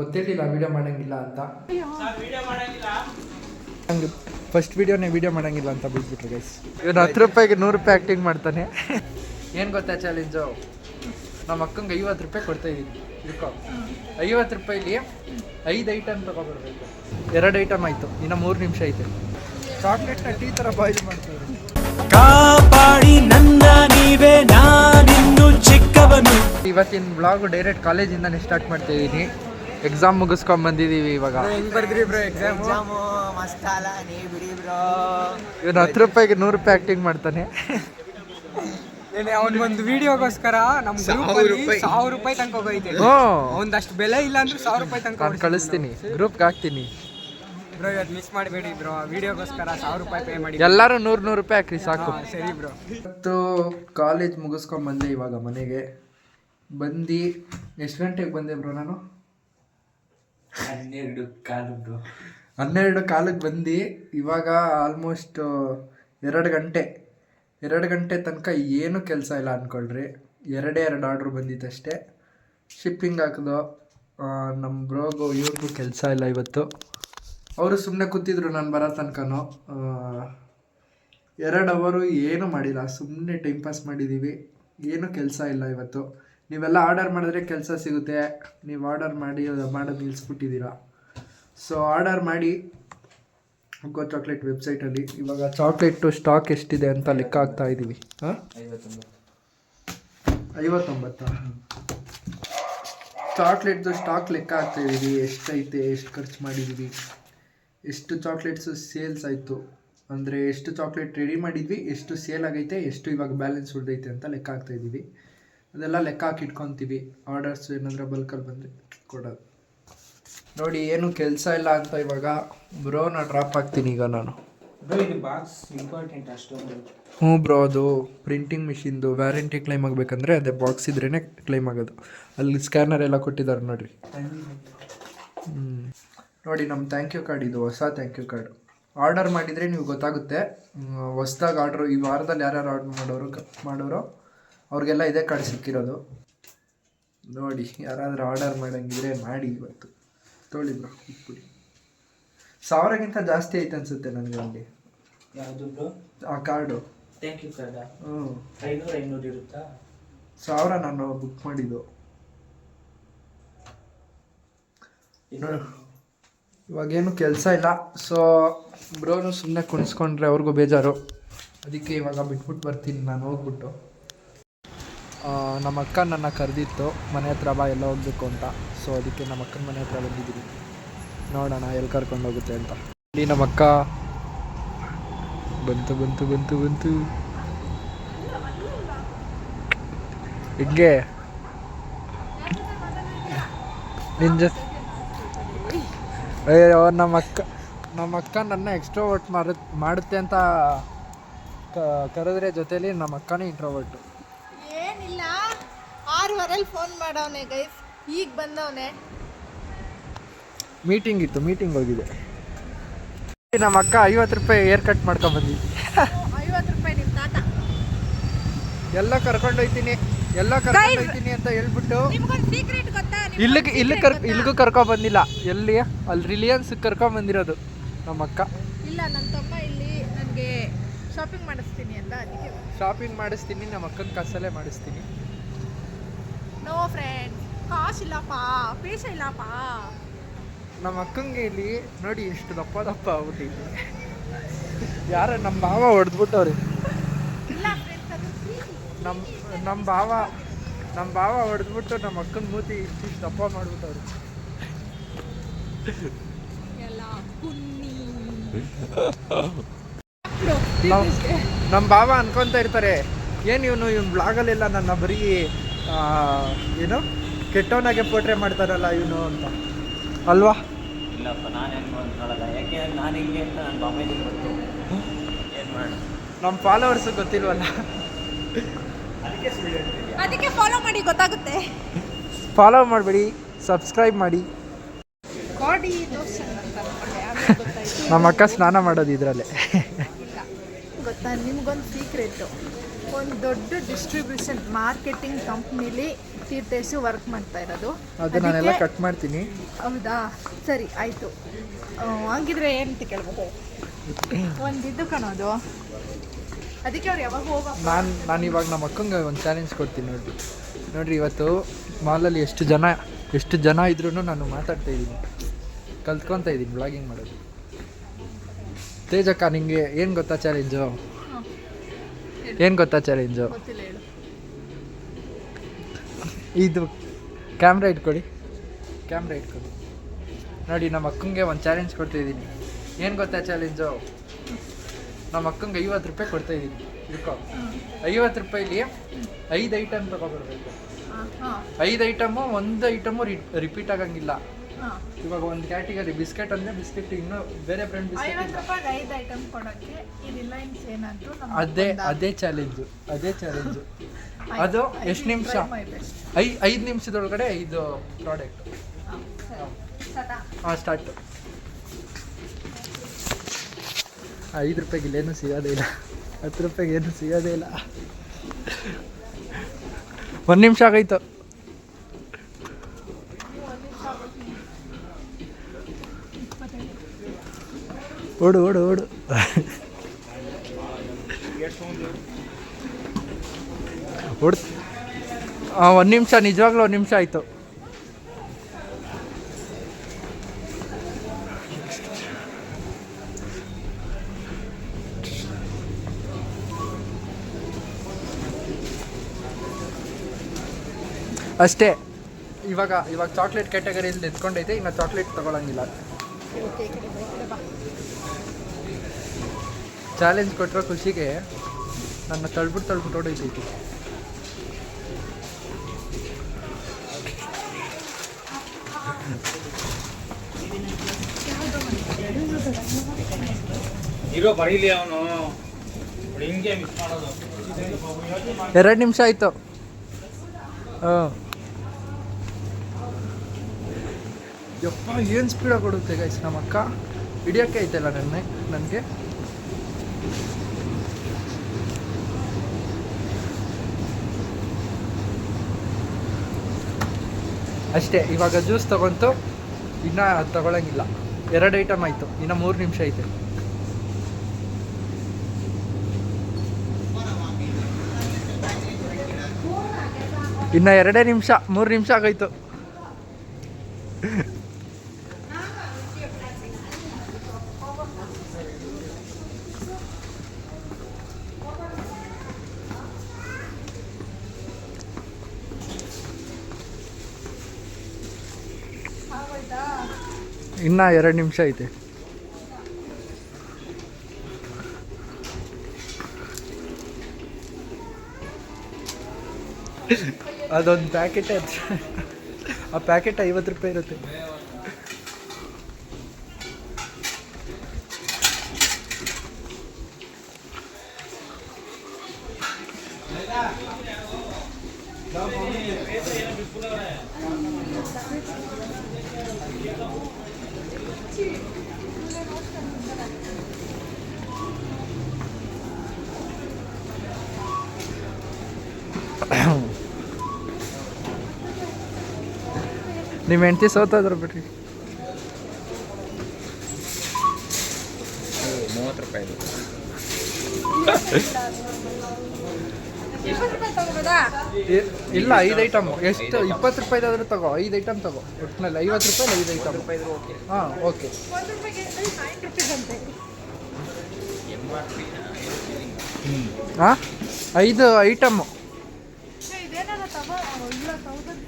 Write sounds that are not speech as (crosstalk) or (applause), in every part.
ಗೊತ್ತಿರಲಿಲ್ಲ ವಿಡಿಯೋ ಮಾಡಂಗಿಲ್ಲ ಅಂತ. ಹಂಗೆ ಫಸ್ಟ್ ವಿಡಿಯೋನೇ ವಿಡಿಯೋ ಮಾಡಂಗಿಲ್ಲ ಅಂತ ಬಿಟ್ಬಿಟ್ರು ಗೈಸ್ ಇವನು ಹತ್ತು ರೂಪಾಯಿಗೆ ನೂರು ರೂಪಾಯಿ ಆ್ಯಕ್ಟಿಂಗ್ ಮಾಡ್ತಾನೆ. ಏನು ಗೊತ್ತಾ ಚಾಲೆಂಜು ನಮ್ಮ ಅಕ್ಕಂಗೆ ಐವತ್ತು ರೂಪಾಯಿ ಕೊಡ್ತಾ ಇದ್ದೀನಿ. ಇಟ್ಕೋ ಐವತ್ತು ರೂಪಾಯಿಲಿ ಐದು ಐಟಮ್ ತಗೊಬರ್ಬೇಕು. ಎರಡು ಐಟಮ್ ಆಯಿತು. ಇನ್ನು ಮೂರು ನಿಮಿಷ ಐತೆ. ಚಾಕ್ಲೇಟ್ನ ಟೀ ಥರ ಬಾಯ್ಲ್ ಮಾಡ್ತಾರೆ. ಕಾಪಾಡಿ ನನ್ನ ನೀವೇ ನಾನಿಂದು ಚಿಕ್ಕವನು. ಇವತ್ತಿನ ಬ್ಲಾಗ್ ಡೈರೆಕ್ಟ್ ಕಾಲೇಜಿಂದನೇ ಸ್ಟಾರ್ಟ್ ಮಾಡ್ತಾ ಇದ್ದೀನಿ ಎಕ್ಸಾಮ್ ಮುಗಿಸ್ಕೊಂಡ್ ಬಂದಿದೀವಿ ಇವಾಗ. ಎಕ್ಸಾಮು ಮಸ್ತಾಲ ನೀ ಬಿಡಿ ಬ್ರೋ ಇವನು ಹತ್ತು ರೂಪಾಯಿಗೆ ನೂರು ರೂಪಾಯಿ ಆಕ್ಟಿಂಗ್ ಮಾಡ್ತಾನೆ. ಅವ್ನ ಒಂದು ವಿಡಿಯೋಗೋಸ್ಕರ ನಮ್ ಗ್ರೂಪ್ ಅಲ್ಲಿ ಸಾವಿರ ರೂಪಾಯಿ ತನಕ ಹೋಗೈತೆ. ಹ್ಞೂ ಒಂದಷ್ಟು ಬೆಲೆ ಇಲ್ಲ ಅಂದ್ರೆ ಸಾವಿರ ರೂಪಾಯಿ ತನಕ ನಾನು ಕಳಿಸ್ತೀನಿ. ಗ್ರೂಪ್ಗೆ ಹಾಕ್ತೀನಿ. ಬ್ರೋ ಇವತ್ತು ಮಿಸ್ ಮಾಡಬೇಡಿ ಬ್ರೋ ವಿಡಿಯೋಗೋಸ್ಕರ ಸಾವಿರ ರೂಪಾಯಿ ಪೇ ಮಾಡಿ. ಎಲ್ಲರೂ ನೂರು ನೂರು ರೂಪಾಯಿ ಹಾಕ್ರಿ ಸಾಕು. ಹಾ, ಸರಿ ಬ್ರೋ ಇವತ್ತು ಕಾಲೇಜ್ ಮುಗಿಸ್ಕೊಂಡ್ ಬಂದೆ ಇವಾಗ ಮನೆಗೆ. ಬಂದು ಎಷ್ಟು ಗಂಟೆಗೆ ಬಂದೆ ಬ್ರೋ ನಾನು? ಹನ್ನೆರಡು ಕಾಲದ್ದು. ಹನ್ನೆರಡು ಕಾಲಕ್ಕೆ ಬಂದು ಇವಾಗ ಆಲ್ಮೋಸ್ಟ್ ಎರಡು ಗಂಟೆ ಎರಡು ಗಂಟೆ ತನಕ ಏನು ಕೆಲಸ ಇಲ್ಲ ಅಂದ್ಕೊಳ್ರಿ ಎರಡೇ ಎರಡು ಆರ್ಡ್ರ್ ಬಂದಿತ್ತಷ್ಟೇ ಶಿಪ್ಪಿಂಗ್ ಹಾಕಿದೋ ನಮ್ಮ ಬ್ರೋಗು ಇವ್ರಿಗೂ ಕೆಲಸ ಇಲ್ಲ ಇವತ್ತು. ಅವರು ಸುಮ್ಮನೆ ಕೂತಿದ್ರು ನಾನು ಬರೋ ತನಕನೂ. ಎರಡು ಅವರು ಏನೂ ಮಾಡಿಲ್ಲ ಸುಮ್ಮನೆ ಟೈಮ್ ಪಾಸ್ ಮಾಡಿದ್ದೀವಿ ಏನೂ ಕೆಲಸ ಇಲ್ಲ ಇವತ್ತು. ನೀವೆಲ್ಲ ಆರ್ಡರ್ ಮಾಡಿದ್ರೆ ಕೆಲಸ ಸಿಗುತ್ತೆ. ನೀವು ಆರ್ಡರ್ ಮಾಡಿ ಮಾಡೋದು ನಿಲ್ಲಿಸ್ಬಿಟ್ಟಿದ್ದೀರಾ ಸೊ ಆರ್ಡರ್ ಮಾಡಿ ಗೋ ಚಾಕ್ಲೇಟ್ ವೆಬ್ಸೈಟಲ್ಲಿ ಇವಾಗ ಚಾಕ್ಲೇಟು ಸ್ಟಾಕ್ ಎಷ್ಟಿದೆ ಅಂತ ಲೆಕ್ಕ ಹಾಕ್ತಾ ಇದ್ದೀವಿ. ಹಾಂ? ಐವತ್ತೊಂಬತ್ತಾ? ಚಾಕ್ಲೇಟ್ದು ಸ್ಟಾಕ್ ಲೆಕ್ಕ ಹಾಕ್ತಾ ಇದ್ದೀವಿ. ಎಷ್ಟೈತೆ, ಎಷ್ಟು ಖರ್ಚು ಮಾಡಿದ್ದೀವಿ. ಎಷ್ಟು ಚಾಕ್ಲೇಟ್ಸು ಸೇಲ್ಸ್ ಆಯಿತು. ಅಂದರೆ, ಎಷ್ಟು ಚಾಕ್ಲೇಟ್ ರೆಡಿ ಮಾಡಿದ್ವಿ, ಎಷ್ಟು ಸೇಲ್ ಆಗೈತೆ, ಎಷ್ಟು ಇವಾಗ ಬ್ಯಾಲೆನ್ಸ್ ಉಳಿದೈತೆ ಅಂತ ಲೆಕ್ಕ ಹಾಕ್ತಾ ಇದ್ದೀವಿ. ಅದೆಲ್ಲ ಲೆಕ್ಕ ಹಾಕಿ ಇಟ್ಕೊತೀವಿ ಆರ್ಡರ್ಸ್ ಏನಾದರೂ ಬಲ್ಕಲ್ಲಿ ಬಂದರೆ ಕೊಡೋದು. ನೋಡಿ ಏನು ಕೆಲಸ ಇಲ್ಲ ಅಂತ ಇವಾಗ ಬ್ರೋ ನಾ ಡ್ರಾಪ್ ಹಾಕ್ತೀನಿ ಈಗ ನಾನು. ಬ್ರೋ ಇದು ಬಾಕ್ಸ್ ಇಂಪಾರ್ಟೆಂಟ್ ಅಷ್ಟೊಂದು ಹ್ಞೂ ಬ್ರೋ ಅದು ಪ್ರಿಂಟಿಂಗ್ ಮಿಷಿನ್ದು ವ್ಯಾರಂಟಿ ಕ್ಲೈಮ್ ಆಗಬೇಕಂದ್ರೆ ಅದೇ ಬಾಕ್ಸ್ ಇದ್ರೇ ಕ್ಲೈಮ್ ಆಗೋದು. ಅಲ್ಲಿ ಸ್ಕ್ಯಾನರ್ ಎಲ್ಲ ಕೊಟ್ಟಿದ್ದಾರೆ ನೋಡಿರಿ. ಹ್ಞೂ ನೋಡಿ ನಮ್ಮ ಥ್ಯಾಂಕ್ ಯು ಕಾರ್ಡ್ ಇದು ಹೊಸ ಥ್ಯಾಂಕ್ ಯು ಕಾರ್ಡ್ ಆರ್ಡರ್ ಮಾಡಿದರೆ ನೀವು ಗೊತ್ತಾಗುತ್ತೆ. ಹೊಸ್ದಾಗಿ ಆರ್ಡ್ರು ಈ ವಾರದಲ್ಲಿ ಯಾರ್ಯಾರು ಆರ್ಡ್ರ್ ಮಾಡೋರು ಮಾಡೋರು ಮಾಡೋರೋ ಅವ್ರಿಗೆಲ್ಲ ಇದೇ ಕಾರ್ಡ್ ಸಿಕ್ಕಿರೋದು. ನೋಡಿ ಯಾರಾದರೂ ಆರ್ಡರ್ ಮಾಡಂಗಿದ್ರೆ ಮಾಡಿ ಇವತ್ತು. ತೊಳಿ ಬ್ರೋ ಇಟ್ಬಿಡಿ. ಸಾವಿರಕ್ಕಿಂತ ಜಾಸ್ತಿ ಐತೆ ಅನಿಸುತ್ತೆ ನನಗೆ ಅಲ್ಲಿ ಯಾವುದು ಬ್ರೋ ಆ ಕಾರ್ಡು. ಥ್ಯಾಂಕ್ ಯು ಸರ್ ಹ್ಞೂ ಐನೂರು ಐನೂರು ಇರುತ್ತಾ? ಸಾವಿರ ನಾನು ಬುಕ್ ಮಾಡಿದ್ದು. ಇವಾಗೇನು ಕೆಲಸ ಇಲ್ಲ. ಸೊ ಬ್ರೋನು ಸುಮ್ಮನೆ ಕುಣಿಸ್ಕೊಂಡ್ರೆ ಅವ್ರಿಗೂ ಬೇಜಾರು. ಅದಕ್ಕೆ ಇವಾಗ ಬಿಟ್ಬಿಟ್ಟು ಬರ್ತೀನಿ ನಾನು ಹೋಗ್ಬಿಟ್ಟು. ನಮ್ಮ ಅಕ್ಕ ನನ್ನ ಕರೆದಿತ್ತು, ಮನೆ ಹತ್ರ ಬಾ, ಎಲ್ಲ ಹೋಗ್ಬೇಕು ಅಂತ. ಸೊ ಅದಕ್ಕೆ ನಮ್ಮ ಅಕ್ಕನ ಮನೆ ಹತ್ರ ಬಂದಿದ್ದೀನಿ. ನೋಡೋಣ ಎಲ್ಲಿ ಕರ್ಕೊಂಡು ಹೋಗುತ್ತೆ ಅಂತ. ಇಲ್ಲಿ ನಮ್ಮ ಅಕ್ಕ ಬಂತು ಬಂತು ಬಂತು ಬಂತು. ಹಿಂಗೆ? ನಿಂಜ ಅಯ್ಯೋ ನಮ್ಮ ಅಕ್ಕ ನಮ್ಮ ಅಕ್ಕ ನನ್ನ ಎಕ್ಸ್ಟ್ರೋವರ್ಟ್ ಮಾಡ ಮಾಡುತ್ತೆ ಅಂತ ಕರೆದ್ರೆ ಜೊತೇಲಿ ನಮ್ಮ ಅಕ್ಕನೇ ಇಂಟ್ರೋವರ್ಟು ಆರೂವರೆಲಿ ಫೋನ್ ಮಾಡವನೆ ಗೈಸ್ ಈಗ ಬಂದವನೆ. ಮೀಟಿಂಗ್ ಇತ್ತು ಮೀಟಿಂಗ್ ಹೋಗಿದೆ. ನಮ್ಮ ಅಕ್ಕ ಐವತ್ತು ರೂಪಾಯಿ ಏರ್ ಕಟ್ ಮಾಡ್ಕೊಂಡ್ ಬಂದಿದ್ವಿ ಐವತ್ತು ರೂಪಾಯಿ ನಿಮ್ಮ ತಾತ. ಎಲ್ಲ ಕರ್ಕೊಂಡೋಯ್ತೀನಿ ಎಲ್ಲ ಕರ್ಕೊಂಡೋಯ್ತೀನಿ ಅಂತ ಹೇಳ್ಬಿಟ್ಟು ನಿಮ್ಗೊಂದು ಸೀಕ್ರೆಟ್ ಗೊತ್ತಾ? ಇಲ್ಲಿಗೆ ಇಲ್ಲಿ ಕರ್ ಇಲ್ಲಿಗೂ ಕರ್ಕೊ ಬಂದಿಲ್ಲ. ಎಲ್ಲಿ? ಅಲ್ಲಿ ರಿಲಿಯನ್ಸ್ ಕರ್ಕೊಂಡ್ ಬಂದಿರೋದು ನಮ್ಮ ಅಕ್ಕ. ಇಲ್ಲ ನನ್ನ ತಮ್ಮ ಇಲ್ಲಿ ನನಗೆ ಶಾಪಿಂಗ್ ಮಾಡಿಸ್ತೀನಿ ಅಂತ ಅದಕ್ಕೆ. ಶಾಪಿಂಗ್ ಮಾಡಿಸ್ತೀನಿ ನಮ್ಮ ಅಕ್ಕನ ಕಾಸಲ್ಲೇ ಮಾಡಿಸ್ತೀನಿ. ನೋ ಫ್ರೆಂಡ್ ಕಾಸಿಲ್ಲಪ್ಪ ಪೇಶ ಇಲ್ಲಪ್ಪ. ನಮ್ಮ ಅಕ್ಕಂಗೆ ಇಲ್ಲಿ ನೋಡಿ ಎಷ್ಟು ದಪ್ಪ ದಪ್ಪ ಆಗ್ಬಿಟ್ಟಿದೆ. ಯಾರ ನಮ್ಮ ಭಾವ ಹೊಡೆದ್ಬಿಟ್ಟವ್ರಿ. ಇಲ್ಲ friends, ಅದು ಪ್ರೀತಿ. ನಮ್ಮ ನಮ್ಮ ಭಾವ ನಮ್ಮ ಭಾವ ಹೊಡೆದ್ಬಿಟ್ಟು ನಮ್ಮ ಅಕ್ಕನ ಮೂತಿ ಇಷ್ಟು ದಪ್ಪ ಮಾಡ್ಬಿಟ್ಟವ್ರು. ಎಲ್ಲ ನಾವು ನಮ್ಮ ಭಾವ ಅನ್ಕೊಂತ ಇರ್ತಾರೆ ಏನು ಇವನು ಇವ್ನು ಬ್ಲಾಗಲ್ಲೆಲ್ಲ ನನ್ನ ಬರೀ ಏನು? ಕೆಟ್ಟವನಾಗೆ ಪೋಟ್ರೆ ಮಾಡ್ತಾರಲ್ಲ ಇವನು ಅಂತ. ಅಲ್ವಾ? ಇಲ್ಲಪ್ಪ ನಾನು ಹೆಂಗೆ ನೋಡಲ್ಲ ಯಾಕೆ? ನಾನು ಹಿಂಗೆ ಅಂತ ನನ್ನ ಬಾಂಬೆಗೆ ಗೊತ್ತು. ಏನು ಮಾಡಿ ನಮ್ಮ ಫಾಲೋವರ್ಸ್ ಗೊತ್ತಿಲ್ವಲ್ಲ? ಅದಕ್ಕೆ ಸುಳ್ಳು ಅದಕ್ಕೆ ಫಾಲೋ ಮಾಡಿ ಗೊತ್ತಾಗುತ್ತೆ. ಫಾಲೋ ಮಾಡಬೇಡಿ ಸಬ್ಸ್ಕ್ರೈಬ್ ಮಾಡಿ. ಬಾಡಿ ಲೋಷನ್ ಅಂತ ಅನ್ಕೊಂಡೆ ಆಮೇಲೆ ಗೊತ್ತಾಯ್ತು. ನಮ್ಮ ಅಕ್ಕ ಸ್ನಾನ ಮಾಡೋದು ಇದರಲ್ಲೇ. ಇಲ್ಲ ಗೊತ್ತಾ? ನಿಮ್ಗೊಂದು ಸೀಕ್ರೆಟು ಒಂದು ದೊಡ್ಡ ಡಿಸ್ಟ್ರಿಬ್ಯೂಷನ್ ಮಾರ್ಕೆಟಿಂಗ್ ಕಂಪ್ನಿಲಿ ತೀರ್ಥೇಶು ವರ್ಕ್ ಮಾಡ್ತಾ ಇರೋದು. ಅದು ನಾನೆಲ್ಲ ಕಟ್ ಮಾಡ್ತೀನಿ. ಹೌದಾ? ಸರಿ ಆಯಿತು. ಹಂಗಿದ್ರೆ ಏನಂತ ಕೇಳ್ಬೋದು ಒಂದು ಇದು ಕಣೋದು. ಅದಕ್ಕೆ ಅವ್ರು ಯಾವಾಗ ಹೋಗೋ ನಾನು ನಾನು ಇವಾಗ ನಮ್ಮ ಅಕ್ಕಂಗೆ ಒಂದು ಚಾಲೆಂಜ್ ಕೊಡ್ತೀನಿ ನೋಡಿ ನೋಡಿರಿ ಇವತ್ತು ಮಾಲಲ್ಲಿ ಎಷ್ಟು ಜನ ಎಷ್ಟು ಜನ ಇದ್ರೂ ನಾನು ಮಾತಾಡ್ತಾ ಇದ್ದೀನಿ. ಕಲ್ತ್ಕೊತಾ ಇದ್ದೀನಿ ಬ್ಲಾಗಿಂಗ್ ಮಾಡೋದು. ತೇಜಕ್ಕ ನಿಮಗೆ ಏನು ಗೊತ್ತಾ ಚಾಲೆಂಜು ಏನು ಗೊತ್ತಾ ಚಾಲೆಂಜು ಇದು ಕ್ಯಾಮ್ರಾ ಇಟ್ಕೊಡಿ. ಕ್ಯಾಮ್ರಾ ಇಟ್ಕೊಡಿ. ನೋಡಿ ನಮ್ಮ ಅಕ್ಕಂಗೆ ಒಂದು ಚಾಲೆಂಜ್ ಕೊಡ್ತಾ ಇದ್ದೀನಿ. ಏನು ಗೊತ್ತಾ ಚಾಲೆಂಜು ನಮ್ಮ ಅಕ್ಕಂಗೆ ಐವತ್ತು ರೂಪಾಯಿ ಕೊಡ್ತಾ ಇದ್ದೀನಿ. ಇಟ್ಕೋ. ಐವತ್ತು ರೂಪಾಯಿಲಿ ಐದು ಐಟಮ್ ತೊಗೊಬರ್ಬೇಕು. ಐದು ಐಟಮು ಒಂದು ಐಟಮು ರಿಪೀಟ್ ಆಗಂಗಿಲ್ಲ. ಇವಾಗ ಒಂದು ಕ್ಯಾಟಗರಿ ಬಿಸ್ಕೆಟ್ ಅಂದರೆ ಬಿಸ್ಕೆಟ್ ಇನ್ನೂ ಬೇರೆ ಬ್ರ್ಯಾಂಡ್ ಬಿಸ್ಕೆಟ್ ಐವತ್ತು ರೂಪಾಯಿಗೆ ಐದು ಐಟಮ್ ಕೊಡೋಕ್ಕೆ ಈ ರಿಲಯನ್ಸ್ ಅದೇ ಅದೇ ಚಾಲೆಂಜು ಅದೇ ಚಾಲೆಂಜು ಅದು ಎಷ್ಟು ನಿಮಿಷ? ಐ ಐದು ನಿಮಿಷದೊಳಗಡೆ ಇದು ಪ್ರಾಡಕ್ಟ್ ಹಾಂ ಸ್ಟಾರ್ಟು ಐದು ರೂಪಾಯಿಗೆ ಇಲ್ಲೇನು ಸಿಗೋದೇ ಇಲ್ಲ. ಹತ್ತು ರೂಪಾಯಿಗೆ ಏನು ಸಿಗೋದೇ ಇಲ್ಲ. ಒಂದು ನಿಮಿಷ ಆಗೈತು ಓಡು ಓಡು ಓಡು. ಓಡ್. ಒಂದು ನಿಮಿಷ, ನಿಜವಾಗ್ಲೂ ಒಂದು ನಿಮಿಷ ಆಯಿತು. ಅಷ್ಟೇ. ಇವಾಗ ಇವಾಗ ಚಾಕ್ಲೇಟ್ ಕ್ಯಾಟಗರಿಯಲ್ಲಿ ಎತ್ಕೊಂಡೈತೆ ಇನ್ನು ಚಾಕ್ಲೇಟ್ ತಗೊಳಂಗಿಲ್ಲ ಓಕೆ ಈ ಕಡೆ ಬಾ, ಈ ಕಡೆ ಬಾ ಚಾಲೆಂಜ್ ಕೊಟ್ಟಿರೋ ಖುಷಿಗೆ ನನ್ನ ತಳ್ಬಿಟ್ಟು ತಳ್ಬಿಟ್ಟು ಹೊಡೀತೈತಿ. ಇರೋ ಬರೀಲಿ ಅವನು. ಹಿಂಗೆ ಮಿಸ್ ಮಾಡೋದು. ಎರಡು ನಿಮಿಷ ಆಯಿತು. ಹಾಂ. ಯಪ್ಪ ಏನು ಸ್ಪೀಡಾಗಿ ಕೊಡುತ್ತೆ ಗೈಸ್ ನಮ್ಮ ಅಕ್ಕ ಹಿಡಿಯೋಕ್ಕೆ ಐತಲ್ಲ ನನ್ನ ನನಗೆ? ಅಷ್ಟೇ, ಇವಾಗ ಜ್ಯೂಸ್ ತಗೊಂತು ಇನ್ನೂ ತಗೊಳಂಗಿಲ್ಲ. ಎರಡು ಐಟಮ್ ಆಯಿತು, ಇನ್ನು ಮೂರು ನಿಮಿಷ ಐತೆ. ಇನ್ನು ಎರಡೇ ನಿಮಿಷ, ಮೂರು ನಿಮಿಷ ಆಗೋಯ್ತು. ಇನ್ನ ಎರಡು ನಿಮಿಷ ಐತೆ. ಅದೊಂದು ಪ್ಯಾಕೆಟ್ ಆ ಪ್ಯಾಕೆಟ್ ಐವತ್ತು ರೂಪಾಯಿ ಇರುತ್ತೆ. (coughs) ನಿಮ್ಮ ಹೆಂಡತಿ ಸೋತಾದ್ರ ಬಿಡ್ರಿ. ಮೂವತ್ತು ರೂಪಾಯಿ (laughs) ಇಪ್ಪತ್ತು ರೂಪಾಯಿ ತಗೋಬೋದಾ ಇ- ಇಲ್ಲ ಐದು ಐಟಮ್ ಎಷ್ಟು? ಇಪ್ಪತ್ತು ರೂಪಾಯಿದಾದ್ರೂ ತಗೋ. ಐದು ಐಟಮ್ ತಗೋ. ಒಟ್ಟಿನಲ್ಲಿ ಐವತ್ತು ರೂಪಾಯಿ ಐದು ಐಟಮ್ ಹಾಂ ಓಕೆ. ಹಾಂ? ಐದು ತೌಸಂಡ್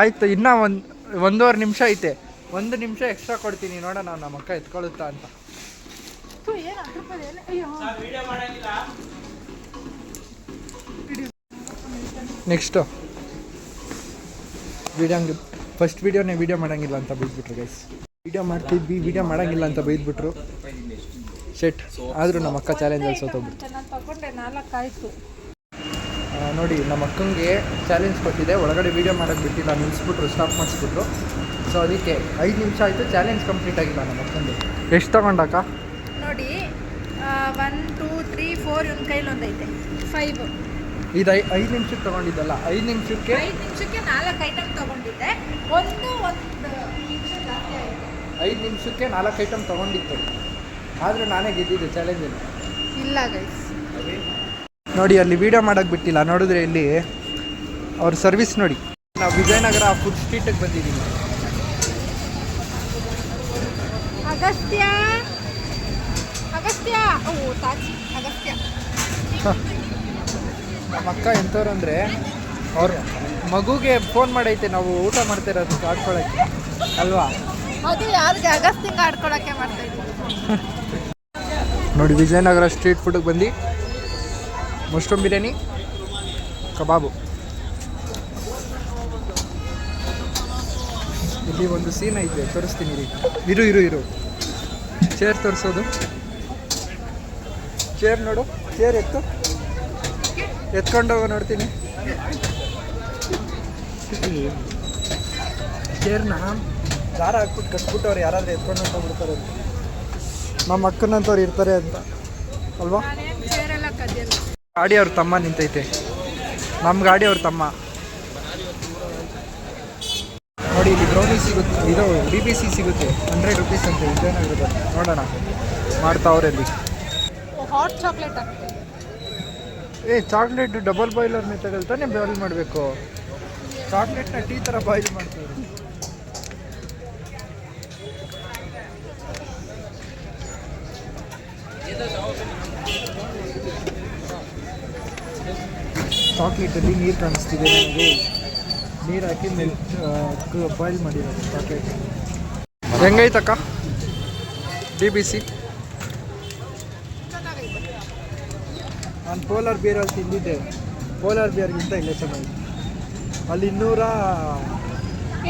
ಆಯಿತು ಇನ್ನೂ ಒಂದು ಒಂದೂವರೆ ನಿಮಿಷ ಐತೆ. ಒಂದು ನಿಮಿಷ ಎಕ್ಸ್ಟ್ರಾ ಕೊಡ್ತೀನಿ ನೋಡೋಣ ನಮ್ಮ ಅಕ್ಕ ಎತ್ಕೊಳ್ಳುತ್ತಾ ಅಂತ. ನೆಕ್ಸ್ಟು ವಿಡಿಯೋ ಹಂಗೆ ಫಸ್ಟ್ ವಿಡಿಯೋನೇ ವಿಡಿಯೋ ಮಾಡೋಂಗಿಲ್ಲ ಅಂತ ಬೈದ್ಬಿಟ್ರು ಗೈಸ್ ವಿಡಿಯೋ ಮಾಡ್ತಿದ್ವಿ ವಿಡಿಯೋ ಮಾಡೋಂಗಿಲ್ಲ ಅಂತ ಬೈದ್ಬಿಟ್ರು. ಶೆಟ್ ಆದರೂ ನಮ್ಮ ಅಕ್ಕ ಚಾಲೆಂಜಲ್ಲಿ ತಗೊಂಡೆ ನಾಲ್ಕು ನೋಡಿ ನಮ್ಮ ಅಕ್ಕಂಗೆ ಚಾಲೆಂಜ್ ಕೊಟ್ಟಿದೆ. ಒಳಗಡೆ ವಿಡಿಯೋ ಮಾಡೋಕ್ಕೆ ಬಿಟ್ಟಿಲ್ಲ ನಿಲ್ಲಿಸ್ಬಿಟ್ರು ಸ್ಟಾಪ್ ಮಾಡಿಸ್ಬಿಟ್ರು. ಸೊ ಅದಕ್ಕೆ ಐದು ನಿಮಿಷ ಆಯಿತು. ಚಾಲೆಂಜ್ ಕಂಪ್ಲೀಟ್ ಆಗಿಲ್ಲ ನಮ್ಮ ಮತ್ತೊಂದು ಎಷ್ಟು ತಗೊಂಡಕ್ಕ? ನೋಡಿ ಒನ್ ಟೂ ತ್ರೀ ಫೋರ್ ಇವನ್ ಕೈಲಿ ಒಂದೈತೆ. ಫೈವ್ ಇದು ಐ ಐದು ನಿಮಿಷಕ್ಕೆ ತೊಗೊಂಡಿದ್ದಲ್ಲ ಐದು ನಿಮಿಷಕ್ಕೆ? ಐದು ನಿಮಿಷಕ್ಕೆ ನಾಲ್ಕು ಐಟಮ್ ತಗೊಂಡಿದ್ದೆ. ಒಂದು ಒಂದು. ನಿಮಿಷ ಜಾಸ್ತಿ ಆಯಿತು ಐದು ನಿಮಿಷಕ್ಕೆ ನಾಲ್ಕು ಐಟಮ್ ತೊಗೊಂಡಿತ್ತು. ಆದರೆ ನಾನೇ ಗೆದ್ದಿದ್ದೆ ಚಾಲೆಂಜಲ್ಲಿ ಇಲ್ಲ ಗೈಸ್ ನೋಡಿ ಅಲ್ಲಿ ವೀಡಿಯೋ ಮಾಡೋಕ್ಕೆ ಬಿಟ್ಟಿಲ್ಲ. ನೋಡಿದ್ರೆ ಇಲ್ಲಿ ಅವ್ರ ಸರ್ವಿಸ್ ನೋಡಿ. ನಾವು ವಿಜಯನಗರ ಫುಡ್ ಸ್ಟ್ರೀಟಿಗೆ ಬಂದಿದ್ದೀವಿ. ಅಗಸ್ತ್ಯ ಅಗಸ್ತ್ಯ ಓ ತಾಜಿ. ಅಗಸ್ತ್ಯ ನಮ್ಮ ಅಕ್ಕ ಎಂಥವ್ರು ಅಂದರೆ ಅವ್ರ ಮಗುಗೆ ಫೋನ್ ಮಾಡೈತೆ ನಾವು ಊಟ ಮಾಡ್ತಾ ಇರೋದು ಆಡ್ಕೊಳಕ್ಕೆ. ಅಲ್ವಾ? ಅದು ಯಾರಿಗೆ ಅಗಸ್ತ್ಯಂಗ ಆಡ್ಕೊಳಕ್ಕೆ ಮಾಡ್ತಾ ಇದ್ದೀವಿ ನೋಡಿ ವಿಜಯನಗರ ಸ್ಟ್ರೀಟ್ ಫುಡ್ಗೆ ಬಂದು ಮಶ್ರೂಮ್ ಬಿರಿಯಾನಿ ಕಬಾಬು. ಇಲ್ಲಿ ಒಂದು ಸೀನ್ ಐತೆ ತೋರಿಸ್ತೀನಿ ಇರು ಇರು ಇರು. ಚೇರ್ ತೋರಿಸೋದು. ಚೇರ್ ನೋಡು. ಚೇರ್ ಎತ್ತು. ಎತ್ಕೊಂಡೋಗ ನೋಡ್ತೀನಿ. ಚೇರ್ನ ದಾರ ಹಾಕ್ಬಿಟ್ಟು ಕಟ್ಬಿಟ್ಟವ್ರು ಯಾರಾದರೂ ಎತ್ಕೊಂಡು ಹೋಗ್ಬಿಡ್ತಾರೆ ಅಂತ. ನಮ್ಮ ಅಕ್ಕನಂತವ್ರು ಇರ್ತಾರೆ ಅಂತ. ಅಲ್ವಾ? ಗಾಡಿ ಅವ್ರ ತಮ್ಮ ನಿಂತೈತೆ. ನಮ್ಮ ಗಾಡಿ ಅವ್ರ ತಮ್ಮ. ನೋಡಿ ಇಲ್ಲಿ ಬ್ರೌನಿ ಸಿಗುತ್ತೆ. ಇದು ಬಿ ಬಿ ಸಿ ಸಿಗುತ್ತೆ. ಹಂಡ್ರೆಡ್ ರುಪೀಸ್ ಅಂತ ವಿಜಯನಗರದ ನೋಡೋಣ. ಮಾಡ್ತಾವ್ರೆ ಅಲ್ಲಿ. ಹಾಟ್ ಚಾಕ್ಲೇಟ್ ಏ ಚಾಕ್ಲೇಟ್ ಡಬಲ್ ಬಾಯ್ಲರ್ ಮೆಥಡಲ್ಲಿ ತಾನೇ ಬಾಯ್ಲ್ ಮಾಡಬೇಕು. ಚಾಕ್ಲೇಟ್ನ ಟೀ ಥರ ಬಾಯ್ಲ್ ಮಾಡ್ತಾರೆ ಚಾಕ್ಲೇಟಲ್ಲಿ ನೀರು ಕಾಣಿಸ್ತಿದೆ ನನಗೆ ನೀರು ಹಾಕಿ ಮಿಲ್ಕ್ ಬಾಯ್ಲ್ ಮಾಡಿರೋದು ಚಾಕ್ಲೇಟ್ ಹೆಂಗೈತಕ್ಕ? ಡಿ ಬಿ ಸಿ ನಾನು ಪೋಲಾರ್ ಬಿಯರಲ್ಲಿ ತಿಂದಿದ್ದೆ. ಪೋಲಾರ್ ಬಿಯರ್ಗಿಂತ ಇಲ್ಲೇ ಚೆನ್ನಾಗಿದೆ. ಅಲ್ಲಿ ಇನ್ನೂರ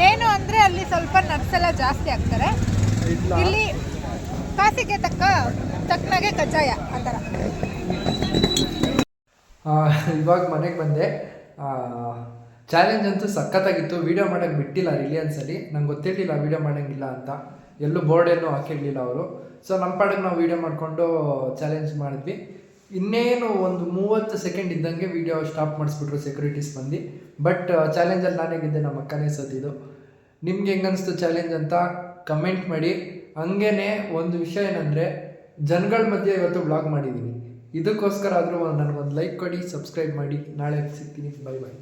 ಏನು ಅಂದರೆ ಅಲ್ಲಿ ಸ್ವಲ್ಪ ನರ್ಸ್ ಎಲ್ಲ ಜಾಸ್ತಿ ಆಗ್ತಾರೆ ಇಲ್ಲಿ. ಕಾಸಿಗೆ ತಕ್ಕ ತಕ್ಕನಾಗೆ ಕಜ್ಜಾಯ ಆ ಥರ. ಇವಾಗ ಮನೆಗೆ ಬಂದೆ. ಚಾಲೆಂಜ್ ಅಂತೂ ಸಖತ್ತಾಗಿತ್ತು. ವೀಡಿಯೋ ಮಾಡೋಕೆ ಬಿಟ್ಟಿಲ್ಲ ರಿಲಿಯನ್ಸಲ್ಲಿ ನಂಗೆ ಗೊತ್ತಿರಲಿಲ್ಲ ವೀಡಿಯೋ ಮಾಡೋಂಗಿಲ್ಲ ಅಂತ. ಎಲ್ಲೂ ಬೋರ್ಡ್ ಏನೂ ಹಾಕಿರಲಿಲ್ಲ ಅವರು. ಸೊ ನಮ್ಮ ಪಾಡಿಗೆ ನಾವು ವೀಡಿಯೋ ಮಾಡಿಕೊಂಡು ಚಾಲೆಂಜ್ ಮಾಡಿದ್ವಿ. ಇನ್ನೇನು ಒಂದು ಮೂವತ್ತು ಸೆಕೆಂಡ್ ಇದ್ದಂಗೆ ವೀಡಿಯೋ ಸ್ಟಾಪ್ ಮಾಡಿಸ್ಬಿಟ್ರು ಸೆಕ್ಯೂರಿಟೀಸ್ ಬಂದು ಬಟ್ ಚಾಲೆಂಜಲ್ಲಿ ನಾನೇಗಿದ್ದೆ ನಮ್ಮ ಅಕ್ಕನೇ ಇದು. ನಿಮ್ಗೆ ಹೆಂಗನ್ನಿಸ್ತು ಚಾಲೆಂಜ್ ಅಂತ ಕಮೆಂಟ್ ಮಾಡಿ. ಹಂಗೇ ಒಂದು ವಿಷಯ ಏನಂದರೆ, ಜನಗಳ ಮಧ್ಯೆ ಇವತ್ತು ಬ್ಲಾಗ್ ಮಾಡಿದ್ದೀನಿ ಇದಕ್ಕೋಸ್ಕರ ಆದರೂ ನನಗೊಂದು ಲೈಕ್ ಕೊಡಿ ಸಬ್ಸ್ಕ್ರೈಬ್ ಮಾಡಿ. ನಾಳೆ ಸಿಗ್ತೀನಿ. Bye bye